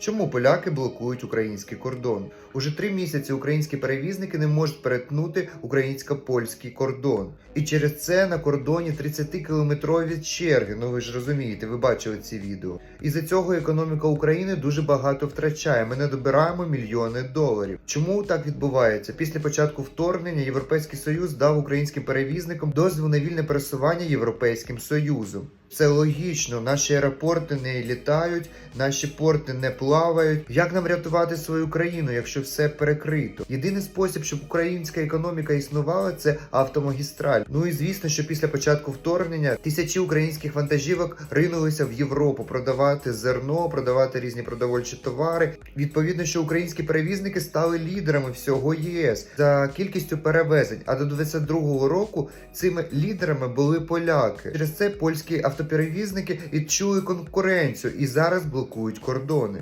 Чому поляки блокують український кордон? Уже три місяці українські перевізники не можуть перетнути українсько-польський кордон. І через це на кордоні 30-кілометрові черги. Ну ви ж розумієте, ви бачили ці відео. І за цього економіка України дуже багато втрачає. Ми не добираємо мільйони доларів. Чому так відбувається? Після початку вторгнення Європейський Союз дав українським перевізникам дозвіл на вільне пересування Європейським Союзом. Це логічно. Наші аеропорти не літають, наші порти не плавають. Як нам рятувати свою країну, якщо все перекрито? Єдиний спосіб, щоб українська економіка існувала, це автомагістраль. Ну і звісно, що після початку вторгнення тисячі українських вантажівок ринулися в Європу продавати зерно, продавати різні продовольчі товари. Відповідно, що українські перевізники стали лідерами всього ЄС за кількістю перевезень. А до 22-го року цими лідерами були поляки. Через це польські автоперевізники чули конкуренцію і зараз блокують кордони.